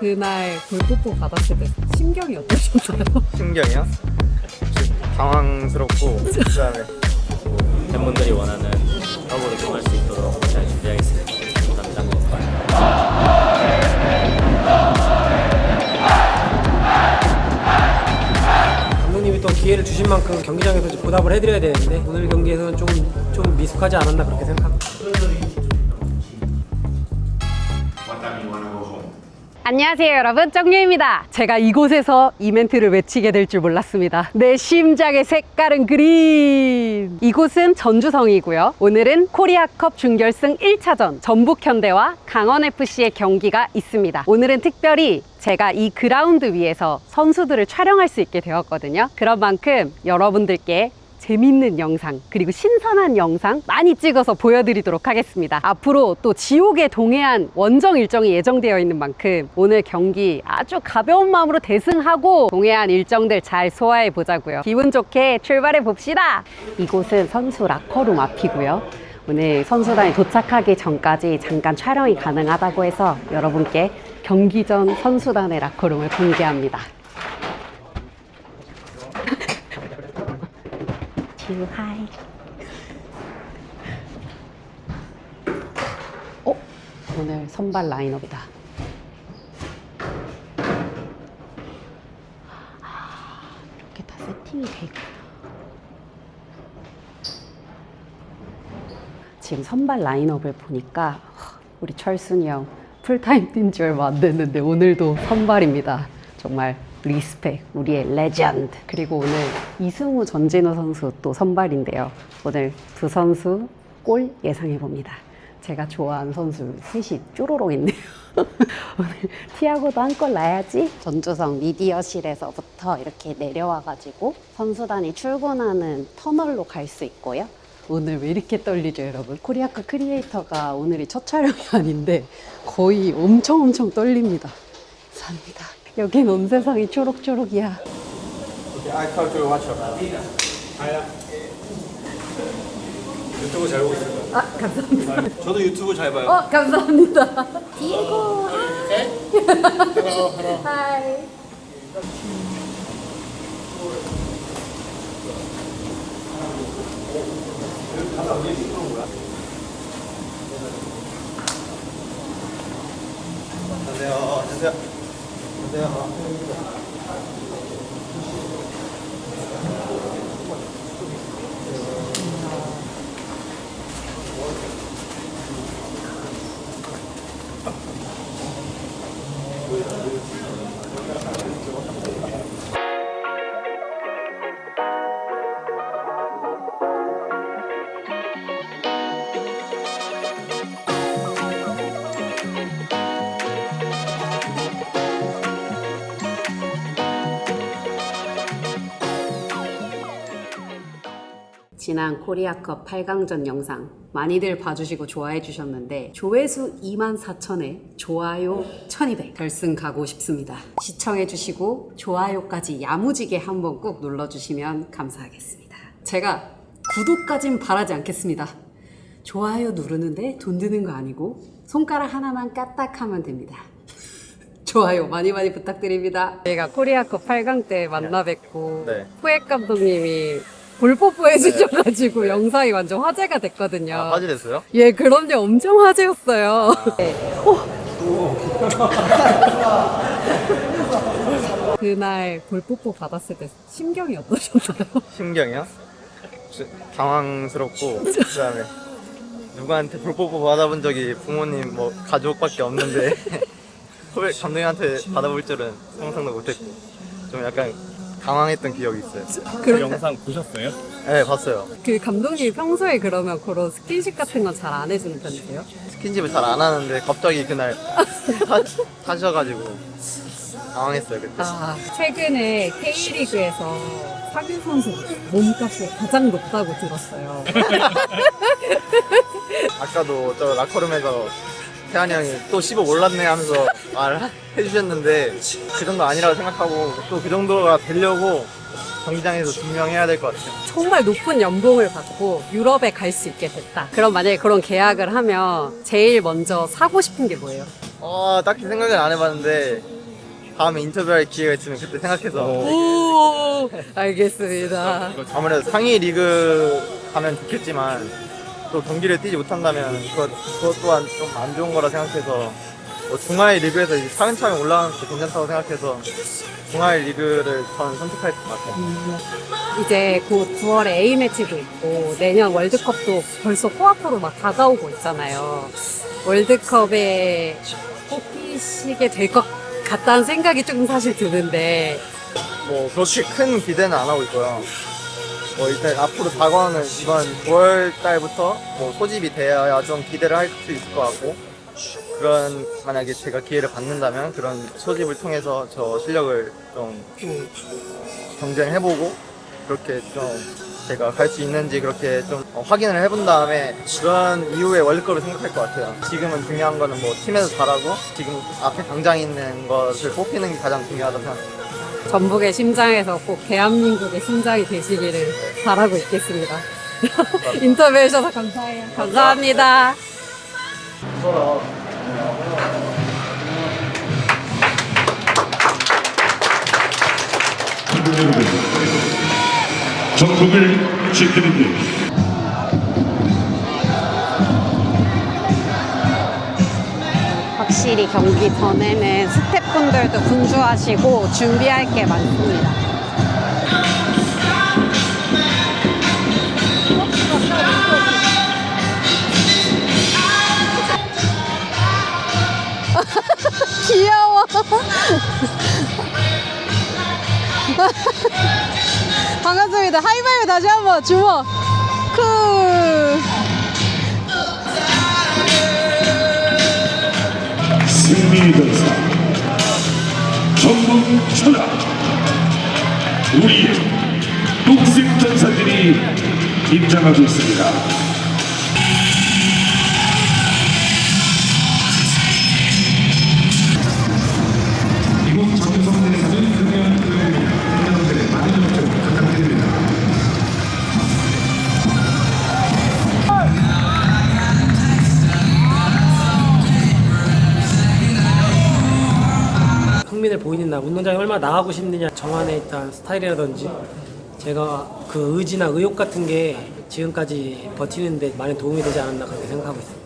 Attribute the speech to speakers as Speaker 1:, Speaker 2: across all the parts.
Speaker 1: 그날 돌뽀뽀 받았을 때 심경이 어떠셨나요?
Speaker 2: 신경이요? 좀 당황스럽고 그다음에
Speaker 3: 팬분들이 원하는 협으로 통할 수 있도록 잘 준비하겠습니다. 감사합니다.
Speaker 4: 감독님이 또 기회를 주신 만큼 경기장에서 이제 보답을 해드려야 되는데 오늘 경기에서는 좀, 좀 미숙하지 않았나 그렇게 생각합니다.
Speaker 1: 안녕하세요 여러분. 정유입니다. 제가 이곳에서 이 멘트를 외치게 될 줄 몰랐습니다. 내 심장의 색깔은 그린. 이곳은 전주성이고요. 오늘은 코리아컵 준결승 1차전 전북현대와 강원FC의 경기가 있습니다. 오늘은 특별히 제가 이 그라운드 위에서 선수들을 촬영할 수 있게 되었거든요. 그런 만큼 여러분들께 재밌는 영상 그리고 신선한 영상 많이 찍어서 보여드리도록 하겠습니다. 앞으로 또 지옥의 동해안 원정 일정이 예정되어 있는 만큼 오늘 경기 아주 가벼운 마음으로 대승하고 동해안 일정들 잘 소화해 보자고요. 기분 좋게 출발해 봅시다. 이곳은 선수 라커룸 앞이고요. 오늘 선수단이 도착하기 전까지 잠깐 촬영이 가능하다고 해서 여러분께 경기 전 선수단의 라커룸을 공개합니다. 하이. 어? 오늘 선발 라인업이다. 아, 이렇게 다 세팅이 돼 있구나. 지금 선발 라인업을 보니까 하, 우리 철순이 형 풀타임 뛴지 얼마 안 됐는데 오늘도 선발입니다. 정말 리스펙 우리의 레전드 그리고 오늘 이승우 전진우 선수 또 선발인데요. 오늘 두 선수 골 예상해 봅니다. 제가 좋아하는 선수 셋이 쪼로록 있네요. 오늘 티아고도 한 골 나야지. 전주성 미디어실에서부터 이렇게 내려와가지고 선수단이 출근하는 터널로 갈 수 있고요. 오늘 왜 이렇게 떨리죠, 여러분? 코리아카 크리에이터가 오늘이 첫 촬영이 아닌데 거의 엄청 엄청 떨립니다. 삽니다. 여긴 온 세상이 초록초록이야.
Speaker 5: 유튜브 잘 보고 있습니다.
Speaker 1: 아, 감사합니다.
Speaker 5: 저도 유튜브 잘 봐요.
Speaker 1: 어, 감사합니다. 디에고. 하이. 지난 코리아컵 8강전 영상 많이들 봐주시고 좋아해 주셨는데 조회수 2만 4천에 좋아요 1200 결승 가고 싶습니다. 시청해 주시고 좋아요까지 야무지게 한번 꾹 눌러주시면 감사하겠습니다. 제가 구독까진 바라지 않겠습니다. 좋아요 누르는데 돈 드는 거 아니고 손가락 하나만 까딱하면 됩니다. 좋아요 많이 많이 부탁드립니다. 저희가 코리아컵 8강 때 만나 뵙고
Speaker 2: 네.
Speaker 1: 후액 감독님이 볼뽀뽀 해주셔가지고 영상이 완전 화제가 됐거든요.
Speaker 2: 아, 화제됐어요?
Speaker 1: 예, 그럼요. 엄청 화제였어요. 네. 오. 그날 볼뽀뽀 받았을 때 심경이 어떠셨나요?
Speaker 2: 신경이요? 좀 당황스럽고 그다음에 누구한테 불뽀뽀 받아본 적이 부모님 뭐 가족밖에 없는데 후배 감독님한테 받아볼 줄은 상상도 못했고 좀 약간 당황했던 기억이 있어요.
Speaker 5: 그 영상 보셨어요?
Speaker 2: 네 봤어요.
Speaker 1: 그 감독님이 평소에 그러면 그런 스킨십 같은 건 잘 안 해주는 편이세요?
Speaker 2: 스킨십을 잘 안 하는데 갑자기 그날 하, 하셔가지고 당황했어요 그때.
Speaker 1: 아, 최근에 K리그에서 사규 선수 몸값이 가장 높다고 들었어요.
Speaker 2: 아까도 저 라커룸에서 태환이 형이 또 15 올랐네 하면서 말해주셨는데 그 정도 아니라고 생각하고 또 그 정도가 되려고 경기장에서 증명해야 될 것 같아요.
Speaker 1: 정말 높은 연봉을 받고 유럽에 갈 수 있게 됐다. 그럼 만약에 그런 계약을 하면 제일 먼저 사고 싶은 게 뭐예요?
Speaker 2: 어 딱히 생각은 안 해봤는데 다음에 인터뷰할 기회가 있으면 그때 생각해서
Speaker 1: 오, 알겠습니다.
Speaker 2: 아무래도 상위 리그 가면 좋겠지만 또 경기를 뛰지 못한다면 그것, 그것 또한 좀 안 좋은 거라 생각해서 뭐 중하위 리그에서 이제 차근차근 올라가는 것도 괜찮다고 생각해서 중하위 리그를 저는 선택할 것 같아요.
Speaker 1: 이제 곧 9월에 A매치도 있고 내년 월드컵도 벌써 코앞으로 막 다가오고 있잖아요. 월드컵에 뽑히시게 될 것 같다는 생각이 조금 사실 드는데
Speaker 2: 뭐 그렇게 큰 기대는 안 하고 있고요. 뭐 일단 앞으로 다가오는 이번 9월 달부터 뭐 소집이 돼야 좀 기대를 할 수 있을 것 같고 그런 만약에 제가 기회를 받는다면 그런 소집을 통해서 저 실력을 좀 경쟁해보고 그렇게 좀 제가 갈 수 있는지 그렇게 좀 어, 확인을 해본 다음에 그런 이후에 월드컵을 생각할 것 같아요. 지금은 중요한 거는 뭐 팀에서 잘하고 지금 앞에 당장 있는 것을 뽑히는 게 가장 중요하다고 생각합니다.
Speaker 1: 전북의 심장에서 꼭 대한민국의 심장이 되시기를 바라고 있겠습니다. 인터뷰 해 주셔서 감사해요. 감사합니다.
Speaker 6: 여러분, 전국을 지키는 길.
Speaker 1: 확실히 경기 전에는 스 태프분들도 분주하시고 준비할 게 많습니다. 귀여워. 반갑습니다. 하이바이브 다시 한번 주먹. 쿨.
Speaker 6: 전사 전국 천하 우리의 녹색 전사들이 입장하고 있습니다.
Speaker 4: 운동장에 얼마나 나가고 싶느냐 정한에 있던 스타일이라든지 제가 그 의지나 의욕 같은 게 지금까지 버티는데 많이 도움이 되지 않았나 그렇게 생각하고 있습니다.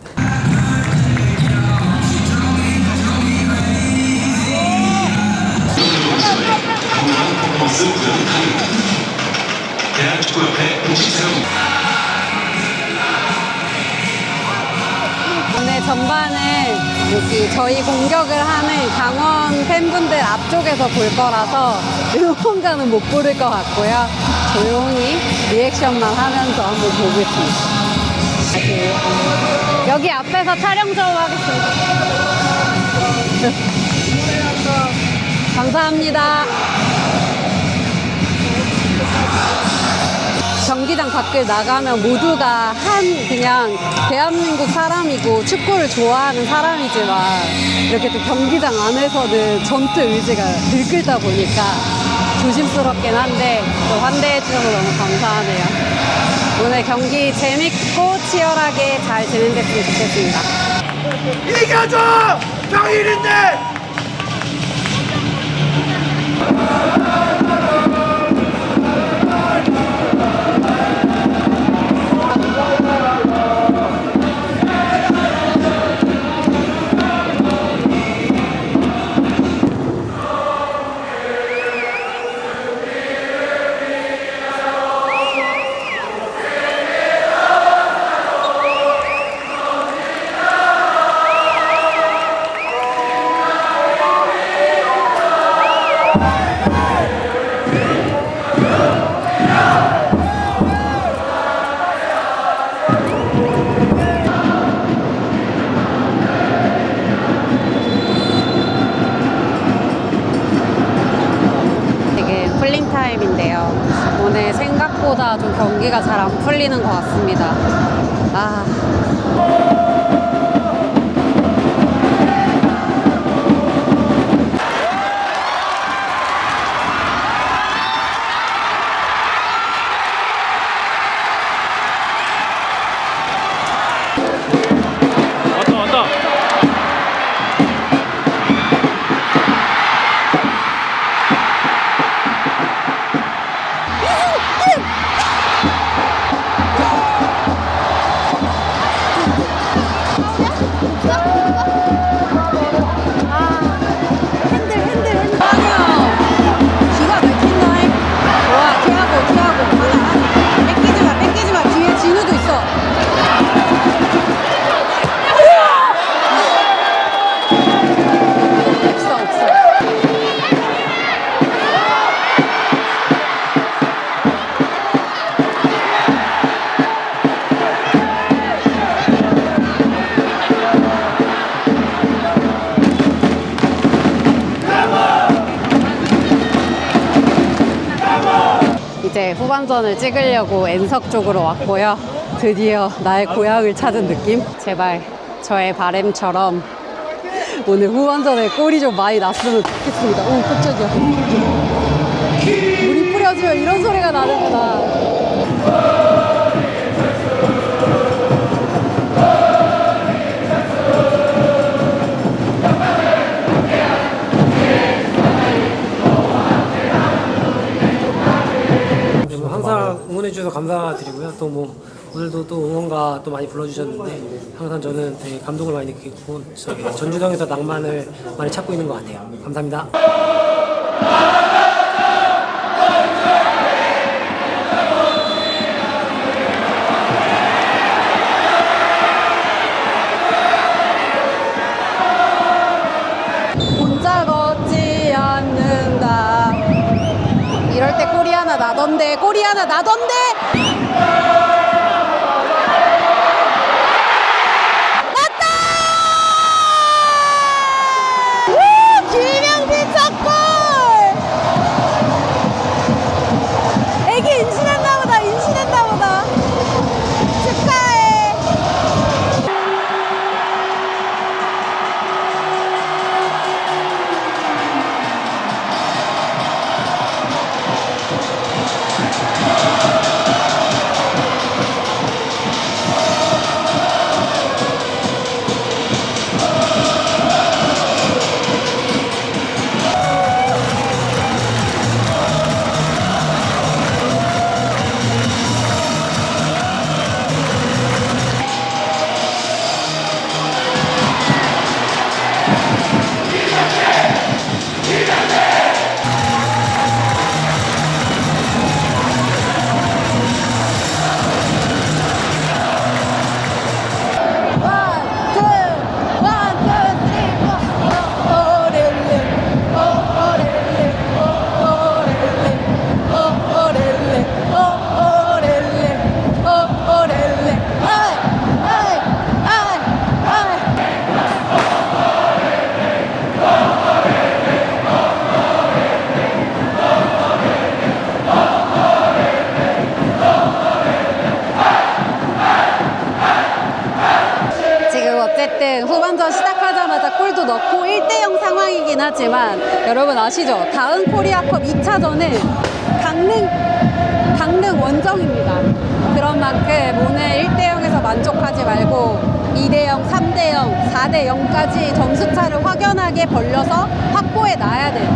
Speaker 1: 오늘 전반은 여기 저희 공격을 하는 강원 팬분들 앞쪽에서 볼 거라서 응원가는 못 부를 것 같고요. 조용히 리액션만 하면서 한번 보겠습니다. 여기 앞에서 촬영 좀 하겠습니다. 감사합니다. 경기장 밖을 나가면 모두가 한 그냥 대한민국 사람이고 축구를 좋아하는 사람이지만 이렇게 또 경기장 안에서는 전투 의지가 들끓다 보니까 조심스럽긴 한데 또 환대해 주셔서 너무 감사하네요. 오늘 경기 재밌고 치열하게 잘 진행됐으면 좋겠습니다.
Speaker 2: 이겨줘! 평일인데!
Speaker 1: 풀리는 것 같습니다. 아. 이제 후반전을 찍으려고 N석 쪽으로 왔고요. 드디어 나의 고향을 찾은 느낌? 제발 저의 바램처럼 오늘 후반전에 골이 좀 많이 났으면 좋겠습니다. 오, 깜짝이야. 물이 뿌려지면 이런 소리가 나는구나.
Speaker 4: 응원해 주셔서 감사드리고요. 또 뭐 오늘도 또 응원가 또 많이 불러주셨는데 항상 저는 되게 감동을 많이 느끼고 저기 전주성에서 낭만을 많이 찾고 있는 것 같아요. 감사합니다.
Speaker 1: 나 나던데, 꼬리 하나 나던데! 하지만 여러분 아시죠? 다음 코리아컵 2차전은 강릉, 강릉 원정입니다. 그런 만큼 오늘 1대0에서 만족하지 말고 2대0, 3대0, 4대0까지 점수차를 확연하게 벌려서 확보해 놔야 돼요.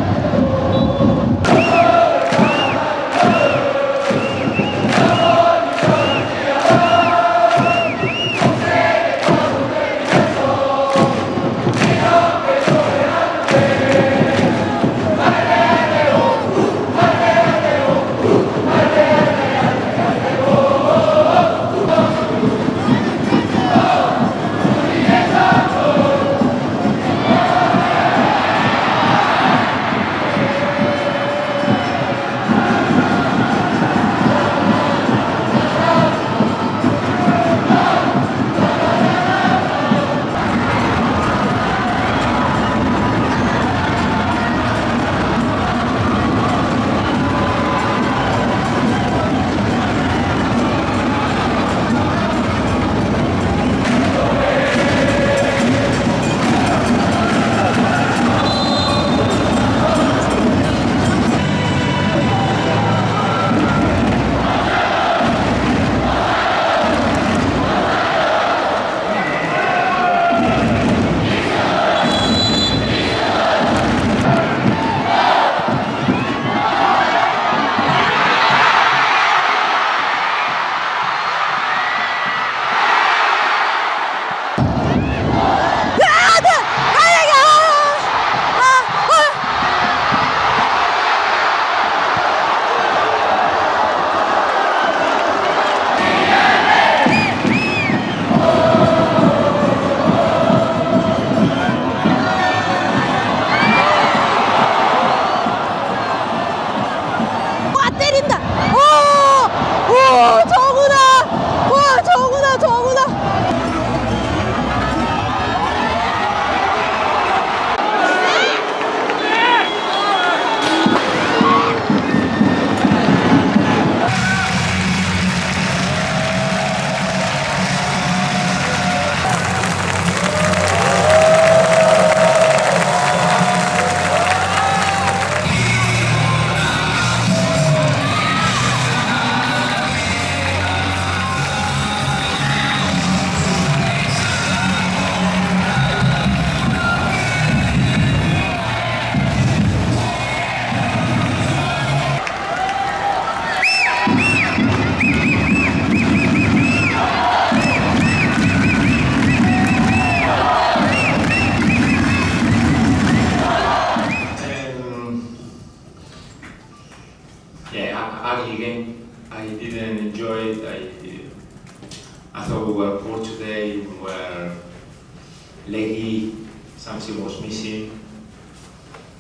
Speaker 7: Leahy, something was missing.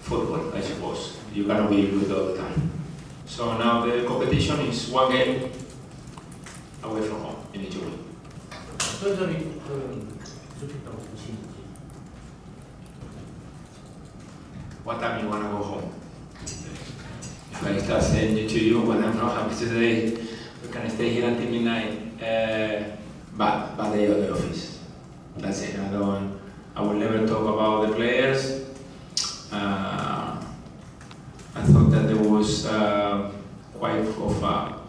Speaker 7: Football, I suppose. You cannot be good all the time. So now the competition is one game away from home
Speaker 8: in Italy. 所以这里嗯，出去找父亲。
Speaker 7: What time you wanna go home? If I start saying to you when I'm not happy today, we can stay here until midnight. Uh, but but they are the office. That's it. I don't. I will never talk about the players. Uh, I thought that there was uh, quite of a,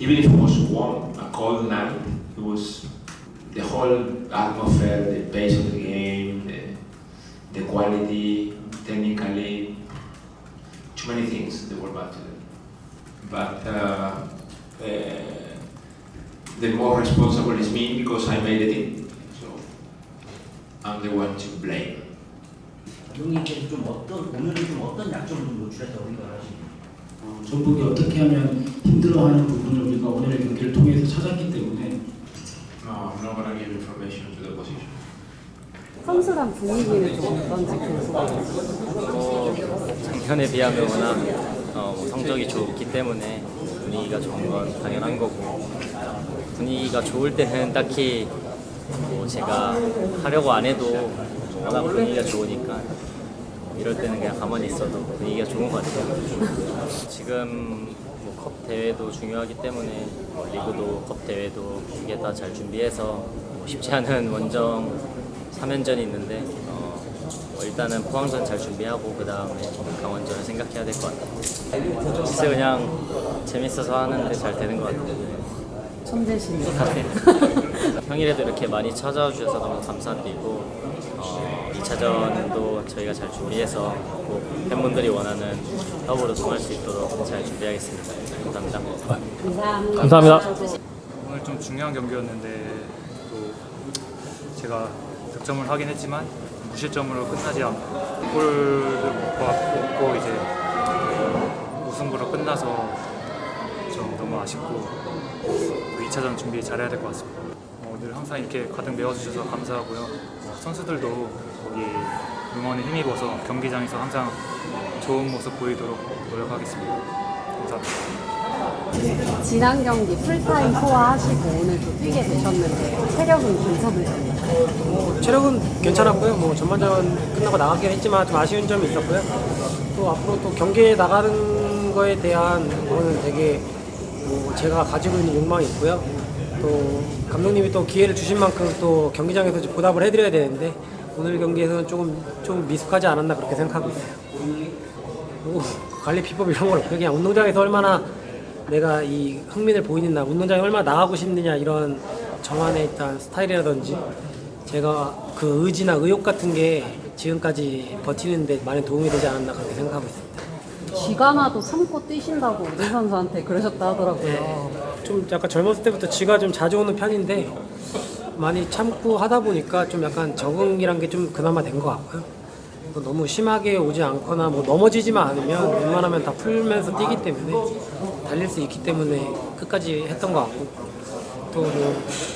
Speaker 7: even if it was warm, a cold night. It was the whole atmosphere, the pace of the game, the, the quality, technically, too many things that were bad today. But uh, uh, the more responsible is me because I made it in. I'm the one to blame.
Speaker 8: 감독님께서 좀 어떤 오늘은 좀 어떤 약점을 좀 노출했다고 생각하시나요?
Speaker 9: 어, 전북이 어떻게 하면 힘들어하는 부분을 우리가 오늘의 경기를 통해서 찾았기 때문에
Speaker 7: No, I'm not gonna give information to the opposition.
Speaker 1: 선수단 분위기는 좀 어떤지.
Speaker 3: 뭐 작년에 비하면 워낙 어, 뭐 성적이 좋기 때문에 분위기가 좋은 건 당연한 거고 분위기가 좋을 때는 딱히 뭐 제가 하려고 안 해도 워낙 분위기가 좋으니까 이럴 때는 그냥 가만히 있어도 분위기가 좋은 것 같아요. 지금 뭐 컵 대회도 중요하기 때문에 뭐 리그도 컵 대회도 두개다잘 준비해서 뭐 쉽지 않은 원정 3연전이 있는데 어, 뭐 일단은 포항전 잘 준비하고 그 다음에 강원전을 생각해야 될 것 같아요. 글쎄 그냥 재밌어서 하는데 잘 되는 것 같아요.
Speaker 1: 천재시네요.
Speaker 3: 평일에도 이렇게 많이 찾아와 주셔서 너무 감사드리고 어, 2차전도 저희가 잘 준비해서 꼭 팬분들이 원하는 협으로 통할 수 있도록 잘 준비하겠습니다. 감사합니다.
Speaker 1: 감사합니다.
Speaker 4: 감사합니다.
Speaker 5: 오늘 좀 중요한 경기였는데 또 제가 득점을 하긴 했지만 무실점으로 끝나지 않고 골을 못 받고 이제 우승부로 끝나서 좀 너무 아쉽고 또 2차전 준비 잘해야 될 것 같습니다. 어, 늘 항상 이렇게 가득 메워주셔서 감사하고요. 어, 선수들도 거기 응원에 힘입어서 경기장에서 항상 좋은 모습 보이도록 노력하겠습니다. 감사합니다.
Speaker 1: 지난 경기 풀타임 소화하시고 오늘 또 뛰게 되셨는데 체력은 괜찮으셨나요?
Speaker 4: 뭐 체력은 괜찮았고요. 뭐 전반전 끝나고 나가긴 했지만 좀 아쉬운 점이 있었고요. 또 앞으로 또 경기에 나가는 거에 대한 거는 되게 뭐 제가 가지고 있는 욕망이 있고요. 또 감독님이 또 기회를 주신 만큼 또 경기장에서 보답을 해드려야 되는데 오늘 경기에서는 조금 좀 미숙하지 않았나 그렇게 생각하고 있어요. 뭐 관리 비법 이런 건 없고요. 그냥 운동장에서 얼마나 내가 이 흥미를 보이느냐, 운동장에 얼마나 나가고 싶느냐 이런 저만의 일단 스타일이라든지 제가 그 의지나 의욕 같은 게 지금까지 버티는데 많은 도움이 되지 않았나 그렇게 생각하고 있습니 다.
Speaker 1: 쥐가 나도 참고 뛰신다고 우리 선수한테 그러셨다 하더라고요.
Speaker 4: 네. 좀 약간 젊었을 때부터 쥐가 좀 자주 오는 편인데 많이 참고 하다 보니까 좀 약간 적응이란 게 좀 그나마 된 것 같고요. 또 너무 심하게 오지 않거나 뭐 넘어지지만 않으면 웬만하면 다 풀면서 뛰기 때문에 달릴 수 있기 때문에 끝까지 했던 것 같고 또뭐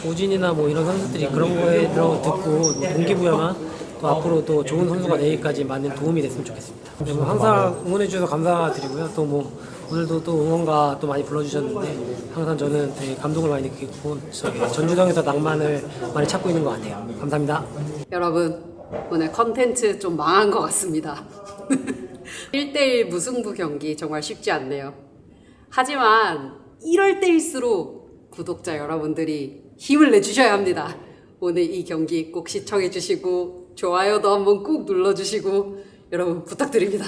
Speaker 4: 오진이나 뭐 이런 선수들이 그런 거에 들어 듣고 뭐 동기부여나 또 앞으로 또 좋은 선수가 되기까지 많은 도움이 됐으면 좋겠습니다. 네, 뭐 항상 응원해 주셔서 감사드리고요. 또 뭐 오늘도 또 응원가 또 많이 불러주셨는데 항상 저는 되게 감동을 많이 느끼고 저기 전주성에서 낭만을 많이 찾고 있는 것 같아요. 감사합니다.
Speaker 1: 여러분 오늘 컨텐츠 좀 망한 것 같습니다. 1대1 무승부 경기 정말 쉽지 않네요. 하지만 이럴 때일수록 구독자 여러분들이 힘을 내주셔야 합니다. 오늘 이 경기 꼭 시청해 주시고 좋아요도 한번 꾹 눌러주시고 여러분 부탁드립니다.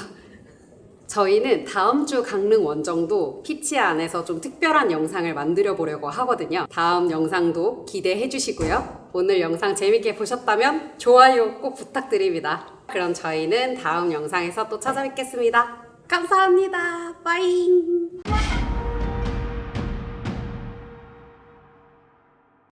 Speaker 1: 저희는 다음 주 강릉 원정도 피치 안에서 좀 특별한 영상을 만들어 보려고 하거든요. 다음 영상도 기대해 주시고요. 오늘 영상 재밌게 보셨다면 좋아요 꼭 부탁드립니다. 그럼 저희는 다음 영상에서 또 찾아뵙겠습니다. 감사합니다. 빠잉!